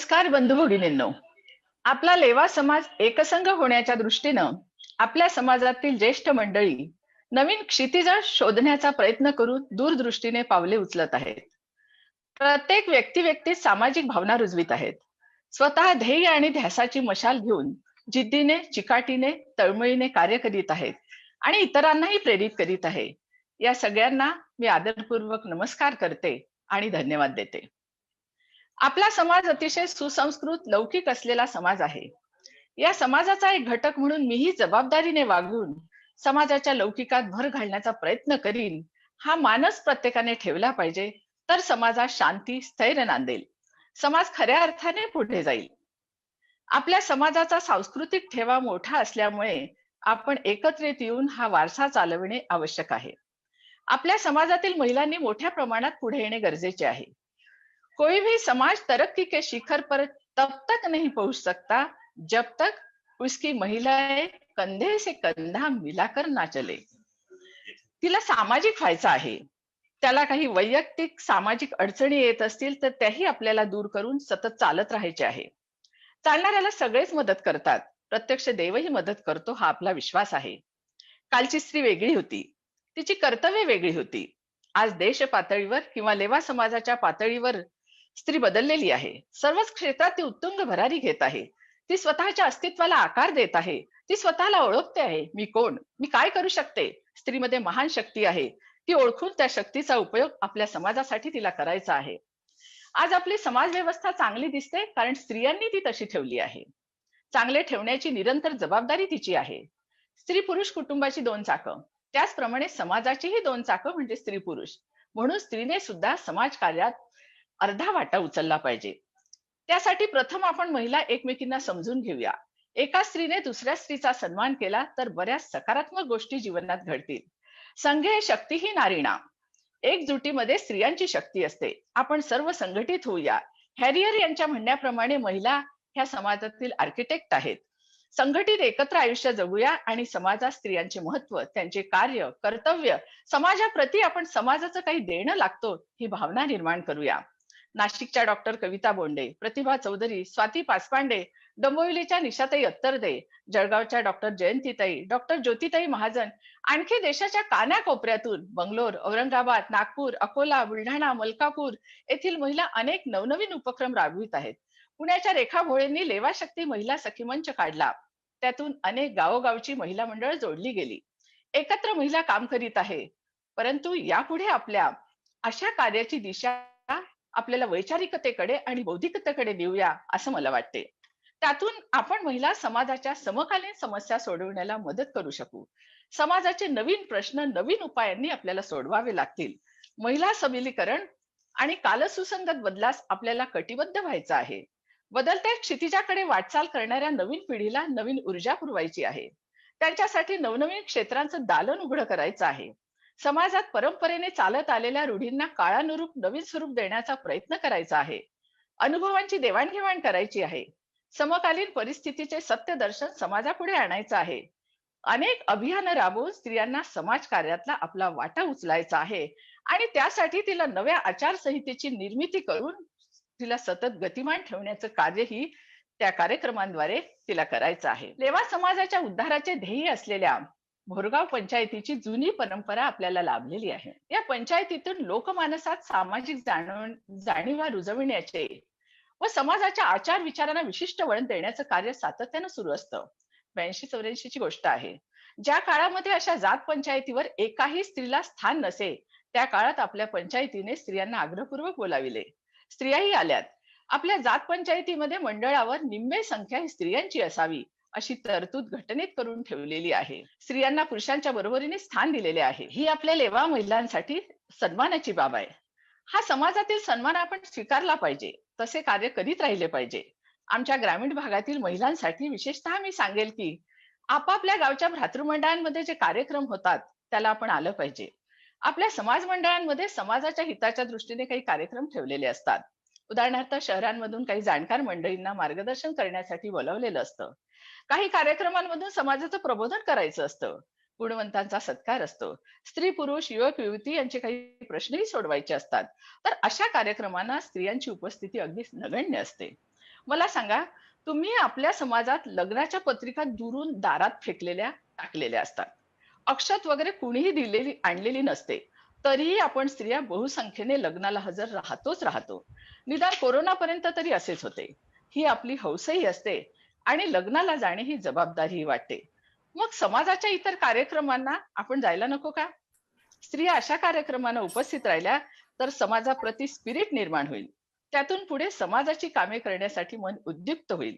नमस्कार बंधू भगिनींनो. आपला लेवा समाज एकसंघ होण्याच्या दृष्टीनं आपल्या समाजातील ज्येष्ठ मंडळी नवीन क्षितिज शोधण्याचा प्रयत्न करून दूरदृष्टीने पावले उचलत आहेत. प्रत्येक व्यक्ती व्यक्ती सामाजिक भावना रुजवीत आहेत. स्वतः ध्येय आणि ध्यासाची मशाल घेऊन जिद्दीने चिकाटीने तळमळीने कार्य करीत आहेत आणि इतरांनाही प्रेरित करीत आहे. या सगळ्यांना मी आदरपूर्वक नमस्कार करते आणि धन्यवाद देते. आपला समाज अतिशय सुसंस्कृत लौकिक असलेला समाज आहे. या समाजाचा एक घटक म्हणून मीही जबाबदारीने वागून समाजाच्या लौकिकात भर घालण्याचा प्रयत्न करीन हा मानस प्रत्येकाने ठेवला पाहिजे तर समाजात शांती स्थैर्य नांदेल. समाज खऱ्या अर्थाने पुढे जाईल. आपल्या समाजाचा सांस्कृतिक ठेवा मोठा असल्यामुळे आपण एकत्रित येऊन हा वारसा चालविणे आवश्यक आहे. आपल्या समाजातील महिलांनी मोठ्या प्रमाणात पुढे येणे गरजेचे आहे. कोई भी समाज तरक्की के शिखर पर तब तक नहीं पहुंच सकता जब तक उसकी महिलाएं कंधे से कंधा मिलाकर ना चले। तिला सामाजिक व्हायचं आहे। त्याला काही वैयक्तिक सामाजिक अडचणी येत असतील तर त्याही आपल्याला दूर करून सतत चालत राहायचे आहे। चालणाऱ्याला सगळेच मदत करतात। प्रत्यक्ष देवही मदत करतो हा आपला विश्वास आहे। कालची स्त्री वेगळी होती। तिची कर्तव्य वेगळी होती। आज देश पातळीवर किंवा लेवा समाजाच्या पातळीवर स्त्री बदललेली आहे. सर्वच क्षेत्रात ती उत्तुंग भरारी घेत आहे. ती स्वतःच्या अस्तित्वाला आकार देत आहे. ती स्वतःला ओळखते आहे. मी कोण? मी काय करू शकते? स्त्रीमध्ये महान शक्ती आहे. ती ओळखून त्या शक्तीचा उपयोग आपल्या समाजासाठी तिला करायचा आहे. आज आपली समाज व्यवस्था चांगली दिसते कारण स्त्रियांनी ती तशी ठेवली आहे. चांगले ठेवण्याची निरंतर जबाबदारी तिची आहे. स्त्री पुरुष कुटुंबाची दोन चाकं. त्याचप्रमाणे समाजाचीही दोन चाकं म्हणजे स्त्री पुरुष. म्हणून स्त्रीने सुद्धा समाज कार्यात अर्धा वाटा उचलला पाहिजे. त्यासाठी प्रथम आपण महिला एकमेकींना समजून घेऊया. एका स्त्रीने दुसऱ्या स्त्रीचा सन्मान केला तर बऱ्याच सकारात्मक गोष्टी जीवनात घडतील. संघे शक्ती ही नारीणा एकजुटीमध्ये स्त्रियांची शक्ती असते. आपण सर्व संघटित होऊया. हॅरियर यांच्या म्हणण्याप्रमाणे महिला ह्या समाजातील आर्किटेक्ट आहेत. संघटित एकत्र आयुष्य जगूया आणि समाजात स्त्रियांचे महत्त्व त्यांचे कार्य कर्तव्य समाजाप्रती आपण समाजाचं काही देणं लागतो ही भावना निर्माण करूया. नाशिकच्या डॉक्टर कविता बोंडे प्रतिभा चौधरी स्वाती पासपांडे डोंबिवलीच्या निशाताई अत्तरदे जळगावच्या डॉक्टर जयंतीताई डॉक्टर ज्योतिताई महाजन आणखी देशाच्या कानाकोपऱ्यातून बंगलोर औरंगाबाद नागपूर अकोला बुलढाणा मलकापूर येथील महिला अनेक नवनवीन उपक्रम राबवित आहेत. पुण्याच्या रेखा भोळेंनी लेवा शक्ती महिला सखी मंच काढला. त्यातून अनेक गावोगावची महिला मंडळ जोडली गेली. एकत्र महिला काम करीत आहे. परंतु यापुढे आपल्या अशा कार्याची दिशा आपल्याला वैचारिकतेकडे आणि बौद्धिकतेकडे नेऊया असं मला वाटते. त्यातून आपण महिला समाजाच्या समकालीन समस्या सोडवण्याला मदत करू शकू. समाजाचे नवीन प्रश्न नवीन उपायांनी आपल्याला सोडवावे लागतील. महिला सबलीकरण आणि कालसुसंगत बदलास आपल्याला कटिबद्ध व्हायचं आहे. बदलत्या क्षितिजाकडे वाटचाल करणाऱ्या नवीन पिढीला नवीन ऊर्जा पुरवायची आहे. त्यांच्यासाठी नवनवीन क्षेत्रांचं दालन उघडं करायचं आहे. समाजात परंपरेने चालत आलेल्या रूढींना काळानुरूप नवीन स्वरूप देण्याचा प्रयत्न करायचा आहे. अनुभवांची देवाणघेवाण करायची आहे. समकालीन परिस्थितीचे सत्य दर्शन समाजापुढे आणायचं आहे. अनेक अभियान राबवून स्त्रियांना समाज कार्यातला आपला वाटा उचलायचा आहे. आणि त्यासाठी तिला नव्या आचारसंहितेची निर्मिती करून तिला सतत गतिमान ठेवण्याचं कार्यही त्या कार्यक्रमांद्वारे तिला करायचं आहे. लेवा समाजाच्या उद्धाराचे ध्येय असलेल्या भोरगाव पंचायतीची जुनी परंपरा आपल्याला लाभलेली आहे. या पंचायतीतून लोकमानसात सामाजिक जाणव जाणीवा रुजविण्याचे व समाजाच्या आचार विचारांना विशिष्ट वळण देण्याचं कार्य सातत्यानं सुरू असतं. ब्याऐंशी चौऱ्याऐंशीची गोष्ट आहे. ज्या काळामध्ये अशा जात पंचायतीवर एकाही स्त्रीला स्थान नसे त्या काळात आपल्या पंचायतीने स्त्रियांना आग्रहपूर्वक बोलाविले. स्त्रियाही आल्यात. आपल्या जात पंचायतीमध्ये मंडळावर निम्मे संख्या ही स्त्रियांची असावी. अशी तरतूद घटनेत करून ठेवलेली आहे. स्त्रियांना पुरुषांच्या बरोबरीने स्थान दिलेले आहे. ही आपल्या लेवा महिलांसाठी सन्मानाची बाब आहे. हा समाजातील सन्मान आपण स्वीकारला पाहिजे. तसे कार्य करीत राहिले पाहिजे. आमच्या ग्रामीण भागातील महिलांसाठी विशेषतः मी सांगेल की आपापल्या गावच्या भ्रातृमंडळांमध्ये जे कार्यक्रम होतात त्याला आपण आलं पाहिजे. आपल्या समाज मंडळांमध्ये समाजाच्या हिताच्या दृष्टीने काही कार्यक्रम ठेवलेले असतात. उदाहरणार्थ शहरांमधून काही जाणकार मंडळींना मार्गदर्शन करण्यासाठी बोलावलेलं असतं. काही कार्यक्रमांमधून समाजाचं प्रबोधन करायचं असतं. गुणवंतांचा सत्कार असतो. स्त्री पुरुष युवक युवती यांचे काही प्रश्नही सोडवायचे असतात. तर अशा कार्यक्रमांना स्त्रियांची उपस्थिती अगदी नगण्य असते. मला सांगा तुम्ही आपल्या समाजात लग्नाच्या पत्रिका दुरून दारात फेकलेल्या टाकलेल्या असतात. अक्षत वगैरे कुणीही दिलेली आणलेली नसते. तरीही आपण स्त्रिया बहुसंख्येने लग्नाला हजर राहतोच राहतो. निदान कोरोनापर्यंत तरी असेच होते. ही आपली हौसही असते. आणि लग्नाला जाणे ही जबाबदारी वाटते. मग समाजाच्या इतर कार्यक्रमांना आपण जायला नको का? स्त्रिया अशा कार्यक्रमांना उपस्थित राहिल्या तर समाजाप्रती स्पिरिट निर्माण होईल. त्यातून पुढे समाजाची कामे करण्यासाठी मन उद्युक्त होईल.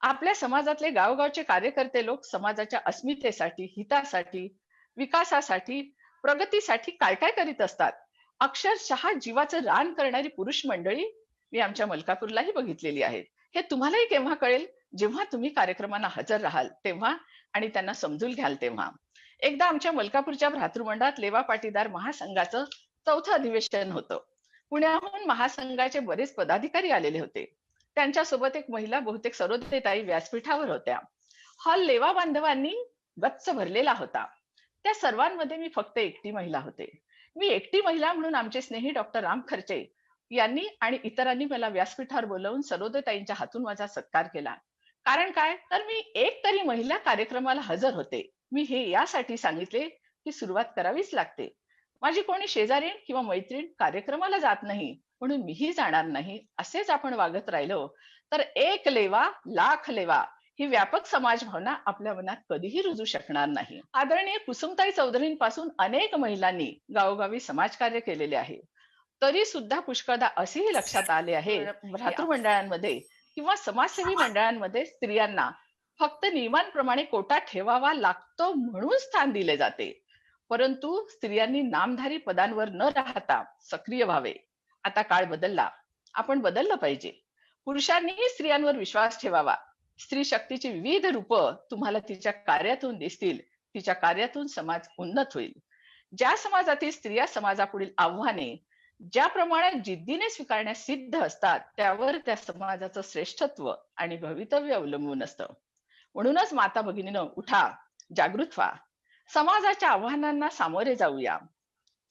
आपल्या समाजातले गावगावचे कार्यकर्ते लोक समाजाच्या अस्मितेसाठी हितासाठी विकासासाठी प्रगतीसाठी काय काय करीत असतात? अक्षरशः जीवाचं रान करणारी पुरुष मंडळी मी आमच्या मलकापूरलाही बघितलेली आहेत. हे तुम्हालाही केव्हा कळेल? जेव्हा तुम्ही कार्यक्रमांना हजर राहाल तेव्हा आणि त्यांना समजून घ्याल तेव्हा. एकदा आमच्या मलकापूरच्या भ्रातृमंडळात लेवा पाटीदार महासंघाचं चौथं अधिवेशन होतं. पुण्याहून महासंघाचे बरेच पदाधिकारी आलेले होते. त्यांच्यासोबत एक महिला बहुतेक सरोदेताई व्यासपीठावर होत्या. हॉल लेवा बांधवांनी गच्च भरलेला होता. त्या सर्वांमध्ये मी फक्त एकटी महिला होते. मी एकटी महिला म्हणून आमचे स्नेही डॉक्टर राम खर्चे यांनी आणि इतरांनी मला व्यासपीठावर बोलवून सरोदेताईंच्या हातून माझा सत्कार केला. कारण काय? तर मी एक तरी महिला कार्यक्रमाला हजर होते. मी हे यासाठी सांगितले की सुरुवात करावीच लागते. माझी कोणी शेजारीण किंवा मैत्रीण कार्यक्रमाला जात नाही म्हणून मीही जाणार नाही असेच आपण वागत राहिलो. तर एक लेवा लाख लेवा ही व्यापक समाज भावना आपल्या मनात कधीही रुजू शकणार नाही. आदरणीय कुसुमताई चौधरींपासून अनेक महिलांनी गावोगावी समाजकार्य केलेले आहे. तरी सुद्धा पुष्कळदा असेही लक्षात आले आहे भ्रातृमंडळांमध्ये किंवा समाजसेवी मंडळांमध्ये स्त्रियांना फक्त नियमांप्रमाणे कोटा ठेवावा लागतो म्हणून स्थान दिले जाते. परंतु स्त्रियांनी नामधारी पदांवर न राहता सक्रिय व्हावे. आता काळ बदलला. आपण बदललं पाहिजे. पुरुषांनीही स्त्रियांवर विश्वास ठेवावा. स्त्री शक्तीची विविध रूप तुम्हाला तिच्या कार्यातून दिसतील. तिच्या कार्यातून समाज उन्नत होईल. ज्या समाजातील स्त्रिया समाजापुढील आव्हाने ज्या प्रमाणात जिद्दीने स्वीकारण्यास सिद्ध असतात त्यावर त्या समाजाचं श्रेष्ठत्व आणि भवितव्य अवलंबून असतं. म्हणूनच माता भगिनीनं उठा जागृत व्हा. समाजाच्या आव्हानांना सामोरे जाऊया.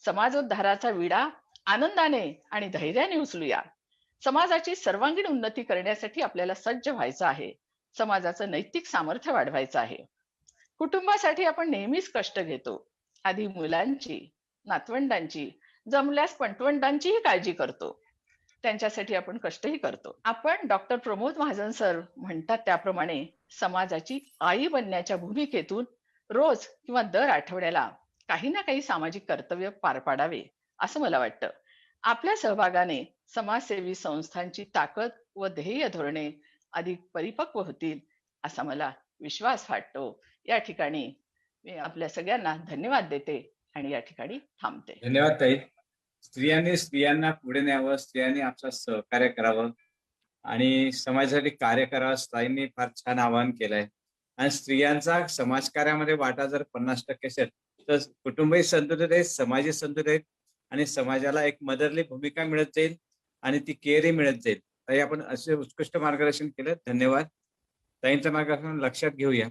समाजोद्धाराचा विडा आनंदाने आणि धैर्याने उचलूया. समाजाची सर्वांगीण उन्नती करण्यासाठी आपल्याला सज्ज व्हायचं आहे. समाजाचं नैतिक सामर्थ्य वाढवायचं आहे. कुटुंबासाठी आपण नेहमीच कष्ट घेतो. आधी मुलांची नातवंडांची जमल्यास पटवंडांचीही काळजी करतो. त्यांच्यासाठी आपण कष्टही करतो. आपण डॉक्टर प्रमोद महाजन सर म्हणतात त्याप्रमाणे समाजाची आई बनण्याच्या भूमिकेतून रोज किंवा दर आठवड्याला काही ना काही सामाजिक कर्तव्य पार पाडावे असं मला वाटतं. आपल्या सहभागाने समाजसेवी संस्थांची ताकद व ध्येय धोरणे अधिक परिपक्व होतील असा मला विश्वास वाटतो. या ठिकाणी मी आपल्या सगळ्यांना धन्यवाद देते. आणि या ठिकाणी थांबते. धन्यवाद ताई. स्त्रियांनी स्त्रियांना पुढे न्यावं स्त्रियांनी आपलं सहकार्य करावं आणि समाजासाठी कार्य करावं ताईंनी फार छान आवाहन केलंय. आणि स्त्रियांचा समाजकार्यामध्ये वाटा जर पन्नास टक्के असेल तर कुटुंबही संतुलित आहेत समाजही संतुलित आहेत आणि समाजाला एक मदरली भूमिका मिळत जाईल आणि ती केअरही मिळत जाईल. ताई आपण असे उत्कृष्ट मार्गदर्शन केलं. धन्यवाद. ताईंचं मार्गदर्शन लक्षात घेऊया.